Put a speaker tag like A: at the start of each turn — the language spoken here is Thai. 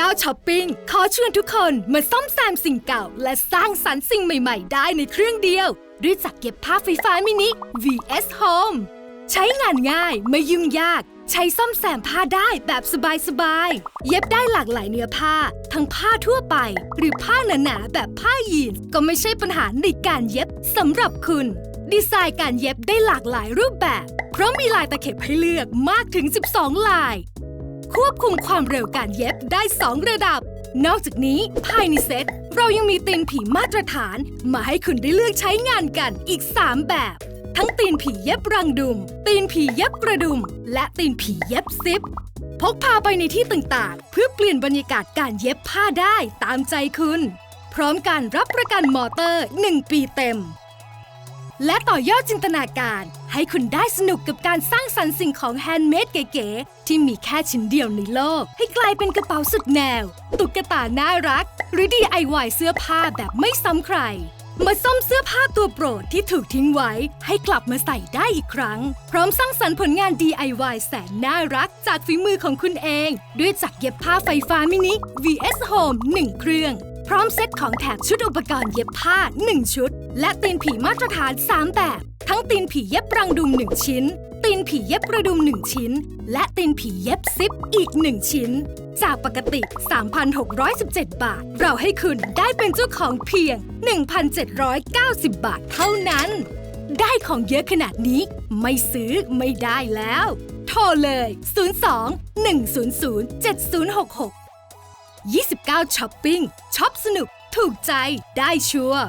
A: 29ช้อปปิ้งขอเชวนทุกคนมาซ่อมแซมสิ่งเก่า และสร้างสรรค์สิ่งใหม่ ๆ ได้ในเครื่องเดียว ด้วยจักรเก็บผ้าไฟฟ้ามินิ VS Home ใช้งานง่ายไม่ยุ่งยาก ใช้ซ่อมแซมผ้าได้แบบสบายๆ เย็บได้หลากหลายเนื้อผ้า ทั้งผ้าทั่วไป หรือผ้าหนาๆ แบบผ้ายีนส์ก็ไม่ใช่ปัญหาในการเย็บสำหรับคุณ ดีไซน์การเย็บได้หลากหลายรูปแบบ เพราะมีลายตะเข็บให้เลือกมากถึง 12 ลาย ควบคุมความเร็วการเย็บได้ 2 ระดับ นอกจากนี้ภายในเซ็ตเรายังมีตีนผีมาตรฐาน มาให้คุณได้เลือกใช้งานกันอีก 3 แบบ ทั้งตีนผีเย็บรังดุม ตีนผีเย็บกระดุม และตีนผีเย็บซิป พกพาไปในที่ต่างๆ เพื่อเปลี่ยนบรรยากาศการเย็บผ้าได้ตามใจคุณ พร้อมการรับประกันมอเตอร์ 1 ปีเต็ม และต่อยอดจินตนาการ ให้คุณได้สนุกกับการสร้างสรรค์สิ่งของแฮนด์เมดเก๋ๆที่มีแค่ชิ้นเดียวในโลก ให้กลายเป็นกระเป๋าสุดแนว ตุ๊กตาน่ารัก หรือ DIY เสื้อผ้าแบบไม่ซ้ำใคร มาซ่อมเสื้อผ้าตัวโปรดที่ถูกทิ้งไว้ ให้กลับมาใส่ได้อีกครั้ง พร้อมสร้างสรรค์ผลงาน DIY แสนน่ารัก จากฝีมือของคุณเอง ด้วยจักรเย็บผ้าไฟฟ้ามินิ VS Home 1 เครื่อง พร้อมเซ็ตของแถมชุดอุปกรณ์เย็บผ้า 1 ชุด และตีนผีมาตรฐาน 3 แบบ ทั้งตีนผีเย็บรังดุม 1 ชิ้น ตีนผีเย็บกระดุม 1 ชิ้น และตีนผีเย็บซิปอีก 1 ชิ้น จากปกติ 3,617 บาท เราให้คุณได้เป็นเจ้าของเพียง 1,790 บาทเท่านั้น ได้ของเยอะขนาดนี้ไม่ซื้อไม่ได้แล้ว โทรเลย 02 100 7066 29ช้อปปิ้งช็อปสนุก ถูกใจได้ชัวร์